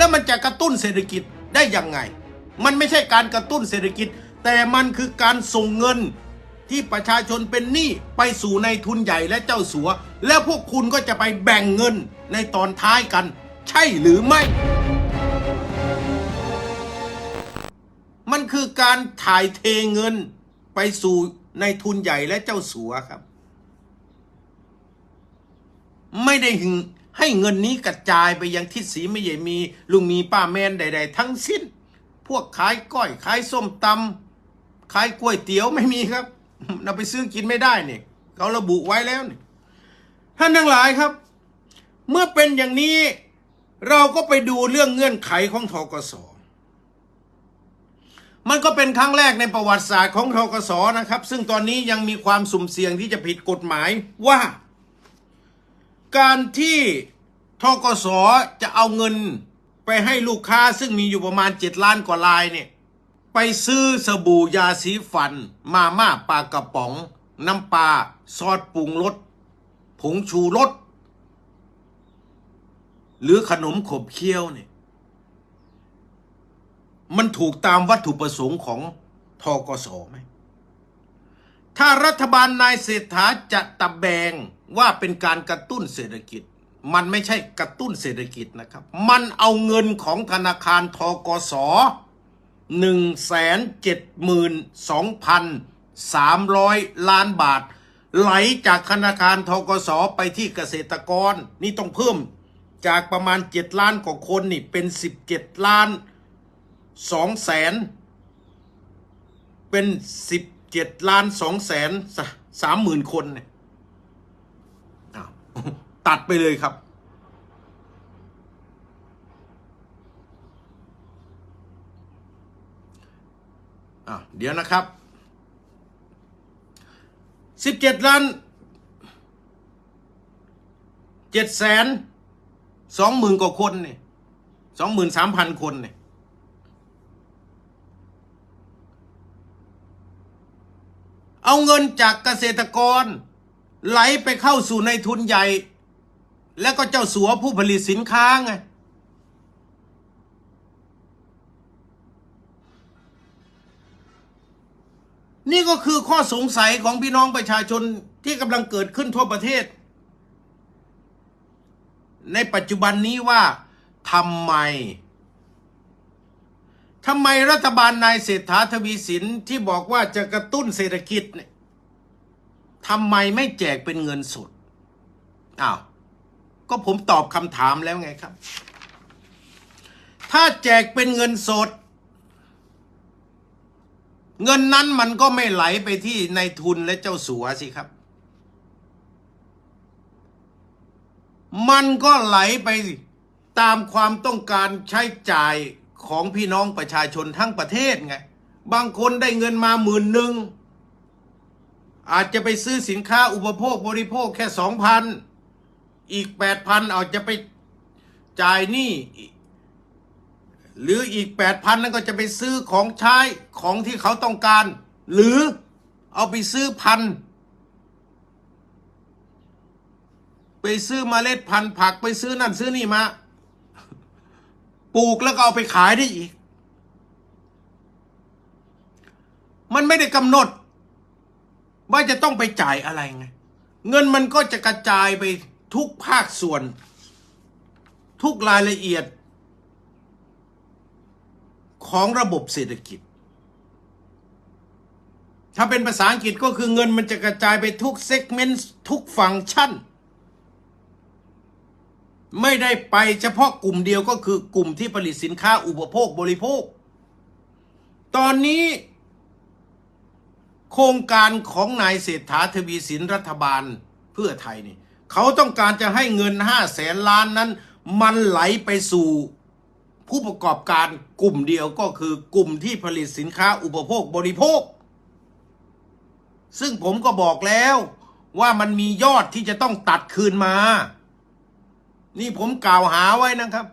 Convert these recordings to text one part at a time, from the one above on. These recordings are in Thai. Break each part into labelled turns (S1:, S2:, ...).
S1: แล้วมันจะกระตุ้นเศรษฐกิจได้ยังไง มันไม่ใช่การกระตุ้นเศรษฐกิจ แต่มันคือการส่งเงินที่ประชาชนเป็นหนี้ไปสู่ในทุนใหญ่และเจ้าสัว แล้วพวกคุณก็จะไปแบ่งเงินในตอนท้ายกัน ใช่หรือไม่ มันคือการถ่ายเทเงินไปสู่ในทุนใหญ่และเจ้าสัวครับ ไม่ได้หึง ให้เงินนี้กระจายไปยังทิศสีไม่ใหญ่มี ลุงมีป้าแมนใด ๆ ทั้งสิ้น พวกขายก้อยขายส้มตำขายก๋วยเตี๋ยวไม่มีครับเราไปซื้อกินไม่ได้เนี่ยเขาระบุไว้แล้วนี่ท่านทั้งหลายครับ เมื่อเป็นอย่างนี้เราก็ไปดูเรื่องเงื่อนไขของทกสมันก็เป็นครั้งแรกในประวัติศาสตร์ของทกสนะครับ ซึ่งตอนนี้ยังมีความสุ่มเสี่ยงที่จะผิดกฎหมายว่า การที่ทกสจะเอาเงินไปให้ลูกค้าซึ่งมีอยู่ประมาณ 7 ล้านกว่าลายเนี่ย ไปซื้อสบู่ยาสีฟัน มาม่าปลากระป๋อง น้ำปลาซอสปรุงรสผงชูรสหรือขนมขบเคี้ยวเนี่ย มันถูกตามวัตถุประสงค์ของทกสไหม ถ้ารัฐบาลนายเศรษฐาจะตะแบงว่าเป็นการกระตุ้นเศรษฐกิจ มันไม่ใช่กระตุ้นเศรษฐกิจนะครับ มันเอาเงินของธนาคารทกสหนึ่งแสนเจ็ดหมื่นสองพันสามร้อยล้านบาท ไหลจากธนาคารทกสไปที่เกษตรกร นี่ต้องเพิ่มจากประมาณเจ็ดล้านกว่าคนนี่เป็นสิบเจ็ดล้านสองแสนเป็นสิบ เจ็ดล้านสองแสนสามหมื่นคนเนี่ยตัดไปเลยครับ เดี๋ยวนะครับสิบเจ็ดล้านเจ็ดแสนสองหมื่นกว่าคนเนี่ยสองหมื่นสามพันคนเนี่ย เอาเงินจากเกษตรกร ไหลไปเข้าสู่ในทุนใหญ่ แล้วก็เจ้าสัวผู้ผลิตสินค้าไงนี่ก็คือข้อสงสัยของพี่น้องประชาชนที่กำลังเกิดขึ้นทั่วประเทศ ในปัจจุบันนี้ว่าทำไม ทำไมรัฐบาลนายเศรษฐาทวีสินที่บอกว่าจะกระตุ้นเศรษฐกิจเนี่ยทำไมไม่แจกเป็นเงินสดอ้าวก็ผมตอบคำถามแล้วไงครับ ถ้าแจกเป็นเงินสด เงินนั้นมันก็ไม่ไหลไปที่ในายทุนและเจ้าสัวสิครับ มันก็ไหลไปตามความต้องการใช้จ่าย ของพี่น้องประชาชนทั้งประเทศไง บางคนได้เงินมาหมื่นหนึ่ง อาจจะไปซื้อสินค้าอุปโภคบริโภคแค่สองพันอีกแปดพันอาจจะไปจ่ายหนี้หรืออีกแปดพันนั้นก็จะไปซื้อของใช้ของที่เขาต้องการ หรือเอาไปซื้อพันธไปซื้อมเมล็ดพันธุ์ผักไปซื้อนั่นซื้อนี่มา ปลูกแล้วก็เอาไปขายได้อีก มันไม่ได้กำหนด ว่าจะต้องไปจ่ายอะไรไง เงินมันก็จะกระจายไปทุกภาคส่วน ทุกรายละเอียด ของระบบเศรษฐกิจ ถ้าเป็นภาษาอังกฤษก็คือเงินมันจะกระจายไปทุกเซกเมนต์ทุกฟังก์ชัน ไม่ได้ไปเฉพาะกลุ่มเดียวก็คือกลุ่มที่ผลิตสินค้าอุปโภคบริโภค ตอนนี้ โครงการของนายเศรษฐาทวีสินรัฐบาลเพื่อไทยนี่เขาต้องการจะให้เงินห้าแสนล้านนั้น มันไหลไปสู่ผู้ประกอบการกลุ่มเดียวก็คือกลุ่มที่ผลิตสินค้าอุปโภคบริโภค ซึ่งผมก็บอกแล้วว่ามันมียอดที่จะต้องตัดคืนมา นี่ผมกล่าวหาไว้นะครับ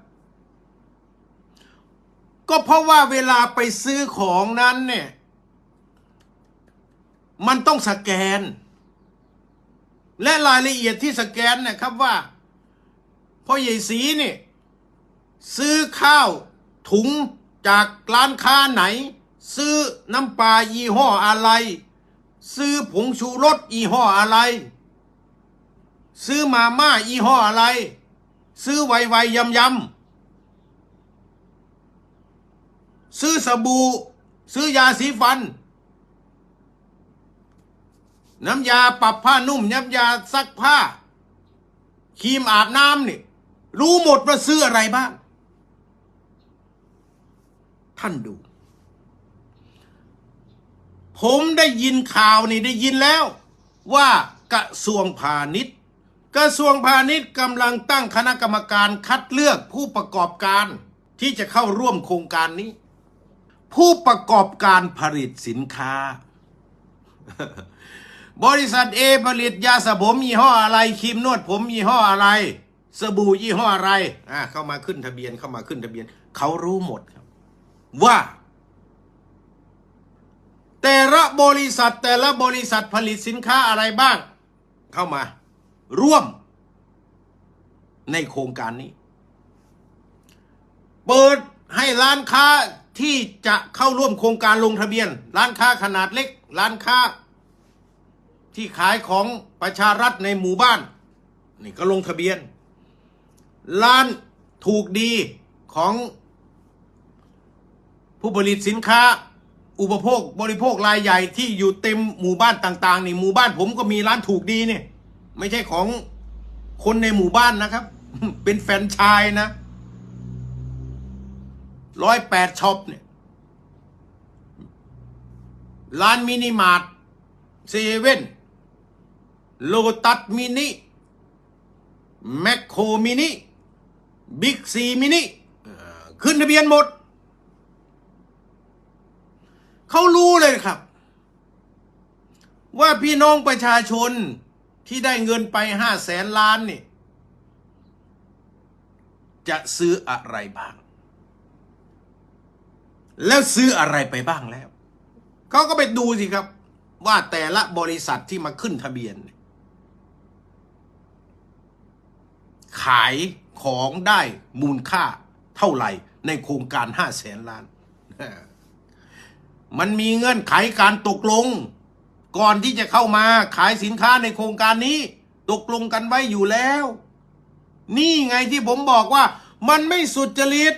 S1: ก็เพราะว่าเวลาไปซื้อของนั้นเนี่ย มันต้องสแกน และรายละเอียดที่สแกนเนะครับว่าพ่อใหญ่สีนี่ ซื้อข้าวถุงจากร้านค้าไหน ซื้อน้ำปลายี่ห้ออะไร ซื้อผงชูรสยี่ห้ออะไร ซื้อมาม่ายี่ห้ออะไร ซื้อไวไวยำยำซื้อสบู่ซื้อยาสีฟัน น้ำยาปรับผ้านุ่มน้ำยาซักผ้าครีมอาบน้ำนี่รู้หมดว่าซื้ออะไรบ้าง ท่านดู ผมได้ยินข่าวนี่ได้ยินแล้ว ว่ากระทรวงพาณิชย์ กระทรวงพาณิชย์กำลังตั้งคณะกรรมการคัดเลือกผู้ประกอบการที่จะเข้าร่วมโครงการนี้ ผู้ประกอบการผลิตสินค้า บริษัทเอผลิตยาสระผมยี่ห้ออะไรครีมนวดผมยี่ห้ออะไรสบู่ยี่ห้ออะไรอ่าเข้ามาขึ้นทะเบียนเข้ามาขึ้นทะเบียน เขารู้หมดครับ ว่า แต่ละบริษัทแต่ละบริษัทผลิตสินค้าอะไรบ้าง เข้ามา ร่วม ในโครงการนี้ เปิดให้ร้านค้าที่จะเข้าร่วมโครงการลงทะเบียน ร้านค้าขนาดเล็ก ร้านค้า ที่ขายของประชารัฐในหมู่บ้าน นี่ก็ลงทะเบียน ร้านถูกดีของผู้ผลิตสินค้า อุปโภคบริโภครายใหญ่ที่อยู่เต็มหมู่บ้านต่าง ๆ นี่หมู่บ้านผมก็มีร้านถูกดีเนี่ย ไม่ใช่ของคนในหมู่บ้านนะครับ เป็นแฟนชายนะร้อยแปดช็อปเนี่ย ร้านมินิมาร์ทเซเว่นโลตัสมินิแมคโครมินิบิ๊กซีมินิขึ้นทะเบียนหมด เขารู้เลยครับ ว่าพี่น้องประชาชน ที่ได้เงินไปห้าแสนล้านนี่ จะซื้ออะไรบ้าง แล้วซื้ออะไรไปบ้างแล้วเขาก็ไปดูสิครับ ว่าแต่ละบริษัทที่มาขึ้นทะเบียน ขายของได้มูลค่าเท่าไหร่ในโครงการห้าแสนล้าน มันมีเงื่อนไขการตกลง ก่อนที่จะเข้ามาขายสินค้าในโครงการนี้ ตกลงกันไว้อยู่แล้ว นี่ไงที่ผมบอกว่า มันไม่สุจริต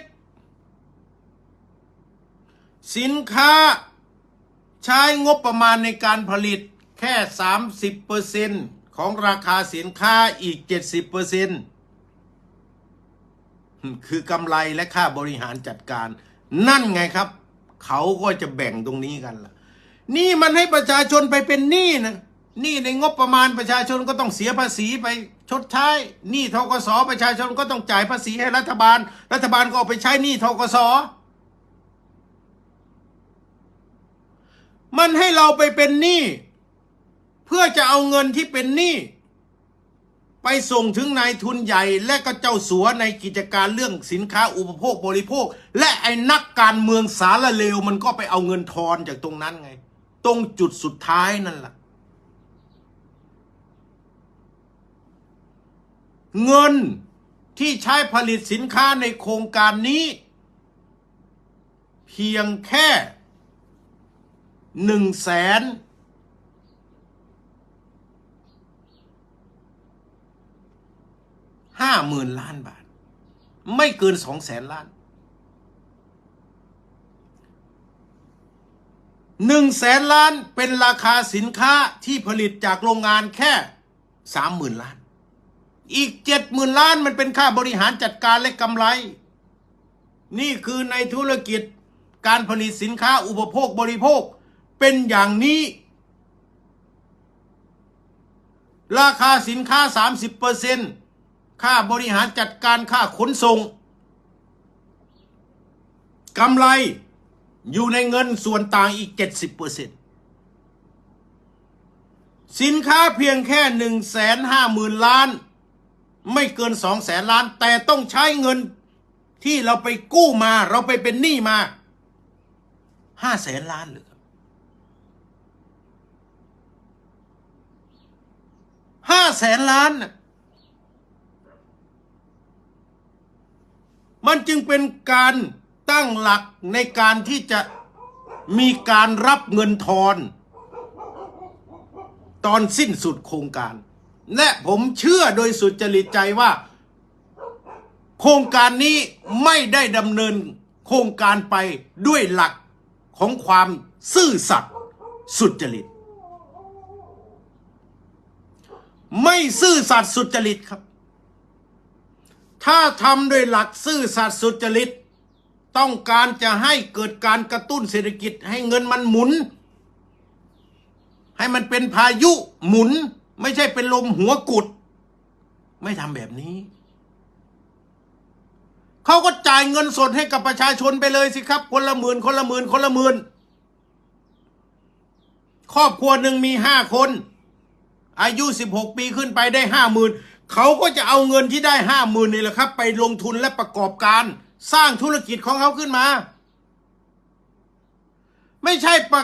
S1: สินค้าใช้งบประมาณในการผลิตแค่ 30%ของราคาสินค้าอีก 70%คือกำไรและค่าบริหารจัดการ นั่นไงครับ เขาก็จะแบ่งตรงนี้กันล่ะ นี่มันให้ประชาชนไปเป็นหนี้นะหนี้ในงบประมาณประชาชนก็ต้องเสียภาษีไปชดใช้หนี้ทกสประชาชนก็ต้องจ่ายภาษีให้รัฐบาล รัฐบาลก็เอาไปใช้หนี้ทกสมันให้เราไปเป็นหนี้เพื่อจะเอาเงินที่เป็นหนี้ไปส่งถึงนายทุนใหญ่และก็เจ้าสัวในกิจการเรื่องสินค้าอุปโภคบริโภค และไอ้นักการเมืองสารเลวมันก็ไปเอาเงินทอนจากตรงนั้นไง ตรงจุดสุดท้ายนั่นแหละเงินที่ใช้ผลิตสินค้าในโครงการนี้ เพียงแค่หนึ่งแสนห้าหมื่นล้านบาท ไม่เกินสองแสนล้าน หนึ่งแสนล้านเป็นราคาสินค้าที่ผลิตจากโรงงานแค่สามหมื่นล้าน อีกเจ็ดหมื่นล้านมันเป็นค่าบริหารจัดการและกำไร นี่คือในธุรกิจการผลิตสินค้าอุปโภคบริโภคเป็นอย่างนี้ ราคาสินค้า 30%ค่าบริหารจัดการค่าขนส่งกำไร อยู่ในเงินส่วนต่างอีก 70%สินค้าเพียงแค่1นึ่งแสนห้าหมื่นล้าน ไม่เกินสองแสนล้าน แต่ต้องใช้เงินที่เราไปกู้มาเราไปเป็นหนี้มาห้าแสนล้านเลยห้าแสนล้าน มันจึงเป็นการ ตั้งหลักในการที่จะมีการรับเงินทอน ตอนสิ้นสุดโครงการ และผมเชื่อโดยสุจริตใจว่า โครงการนี้ไม่ได้ดำเนินโครงการไปด้วยหลักของความซื่อสัตย์สุจริต ไม่ซื่อสัตย์สุจริตครับ ถ้าทำด้วยหลักซื่อสัตย์สุจริต ต้องการจะให้เกิดการกระตุ้นเศรษฐกิจ ให้เงินมันหมุน ให้มันเป็นพายุหมุน ไม่ใช่เป็นลมหัวกุด ไม่ทำแบบนี้ เขาก็จ่ายเงินสดให้กับประชาชนไปเลยสิครับ คนละหมื่นคนละหมื่นคนละหมื่นครอบครัวหนึ่งมีห้าคน อายุสิบหกปีขึ้นไปได้ห้าหมื่นเขาก็จะเอาเงินที่ได้ห้าหมื่นนี่แหละครับ ไปลงทุนและประกอบการ สร้างธุรกิจของเขาขึ้นมา ไม่ใช่ประ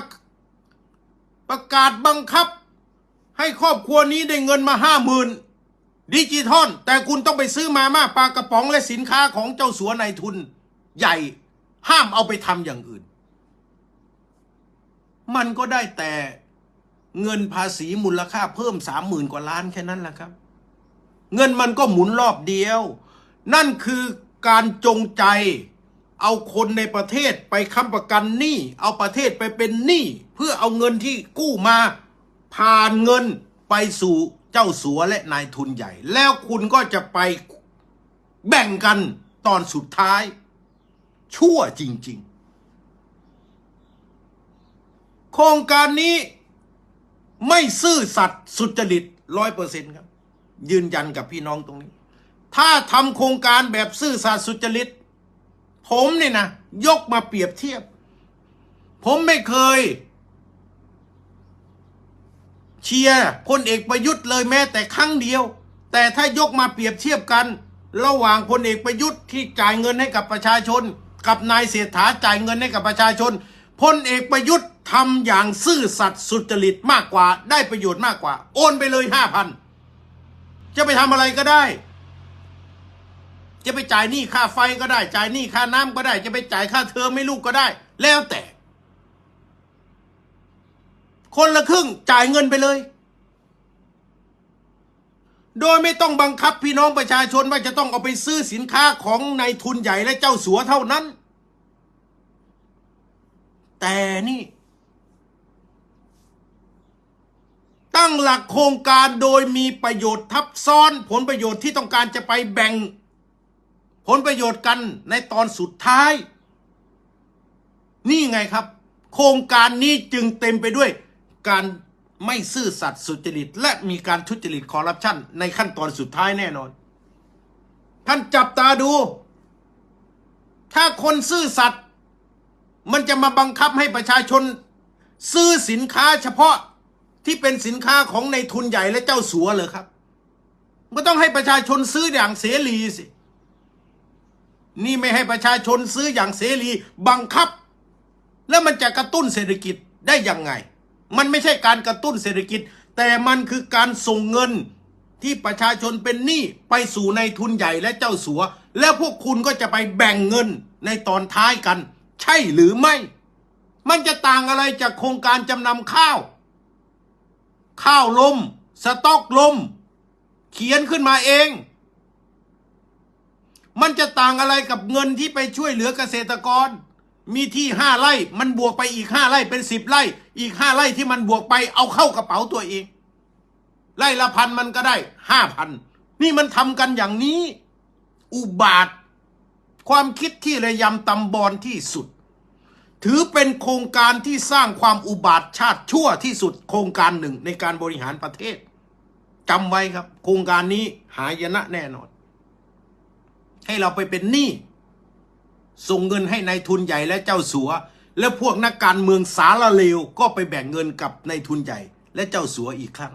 S1: ประกาศบังคับ ให้ครอบครัวนี้ได้เงินมาห้าหมื่นดิจิทอลแต่คุณต้องไปซื้อมาม่าปลากระป๋องและสินค้าของเจ้าสัวนายทุน ใหญ่ห้ามเอาไปทำอย่างอื่น มันก็ได้แต่เงินภาษีมูลค่าเพิ่มสามหมื่นกว่าล้านแค่นั้นแหละครับ เงินมันก็หมุนรอบเดียว นั่นคือ การจงใจ เอาคนในประเทศไปค้ำประกันหนี้ เอาประเทศไปเป็นหนี้เพื่อเอาเงินที่กู้มาผ่านเงินไปสู่เจ้าสัวและนายทุนใหญ่ แล้วคุณก็จะไปแบ่งกันตอนสุดท้าย ชั่วจริง ๆ โครงการนี้ไม่ซื่อสัตย์สุจริตร้อยเปอร์เซ็นต์ครับ ยืนยันกับพี่น้องตรงนี้ ถ้าทำโครงการแบบซื่อสัตย์สุจริต ผมเนี่ยนะ ยกมาเปรียบเทียบ ผมไม่เคย เชียร์พลเอกประยุทธ์เลยแม้แต่ครั้งเดียว แต่ถ้ายกมาเปรียบเทียบกัน ระหว่างพลเอกประยุทธ์ที่จ่ายเงินให้กับประชาชน กับนายเศรษฐาจ่ายเงินให้กับประชาชนพลเอกประยุทธ์ทำอย่างซื่อสัตย์สุจริตมากกว่า ได้ประโยชน์มากกว่า โอนไปเลยห้าพันจะไปทำอะไรก็ได้ จะไปจ่ายหนี้ค่าไฟก็ได้ จ่ายหนี้ค่าน้ำก็ได้ จะไปจ่ายค่าเทอมให้ลูกก็ได้ แล้วแต่ คนละครึ่งจ่ายเงินไปเลย โดยไม่ต้องบังคับพี่น้องประชาชนว่าจะต้องเอาไปซื้อสินค้าของนายทุนใหญ่และเจ้าสัวเท่านั้น แต่นี่ตั้งหลักโครงการโดยมีประโยชน์ทับซ้อนผลประโยชน์ที่ต้องการจะไปแบ่ง ผลประโยชน์กันในตอนสุดท้าย นี่ไงครับ โครงการนี้จึงเต็มไปด้วยการไม่ซื่อสัตย์สุจริต และมีการทุจริตคอร์รัปชันในขั้นตอนสุดท้ายแน่นอน ท่านจับตาดู ถ้าคนซื่อสัตย์มันจะมาบังคับให้ประชาชน ซื้อสินค้าเฉพาะที่เป็นสินค้าของในทุนใหญ่และเจ้าสัวเลยครับก็ต้องให้ประชาชนซื้ออย่างเสรีสิ นี่ไม่ให้ประชาชนซื้ออย่างเสรีบังคับ แล้วมันจะกระตุ้นเศรษฐกิจได้ยังไง มันไม่ใช่การกระตุ้นเศรษฐกิจ แต่มันคือการส่งเงินที่ประชาชนเป็นหนี้ไปสู่ในทุนใหญ่และเจ้าสัว แล้วพวกคุณก็จะไปแบ่งเงินในตอนท้ายกัน ใช่หรือไม่ มันจะต่างอะไรจากโครงการจำนำข้าว ข้าวลม สต็อกลม เขียนขึ้นมาเอง มันจะต่างอะไรกับเงินที่ไปช่วยเหลือเกษตรกร มีที่ห้าไร่มันบวกไปอีกห้าไร่เป็นสิบไร่ อีกห้าไร่ที่มันบวกไปเอาเข้ากระเป๋าตัวเองไร่ละพันมันก็ได้ห้าพันนี่มันทำกันอย่างนี้ อุบาท ความคิดที่ระยำตำบอลที่สุด ถือเป็นโครงการที่สร้างความอุบาทชาติชั่วที่สุด โครงการหนึ่งในการบริหารประเทศจำไว้ครับ โครงการนี้หายนะแน่นอน ให้เราไปเป็นหนี้ส่งเงินให้ในายทุนใหญ่และเจ้าสัว และพวกนักการเมืองสารเลวก็ไปแบ่งเงินกับนายทุนใหญ่ และเจ้าสัวอีกครั้ง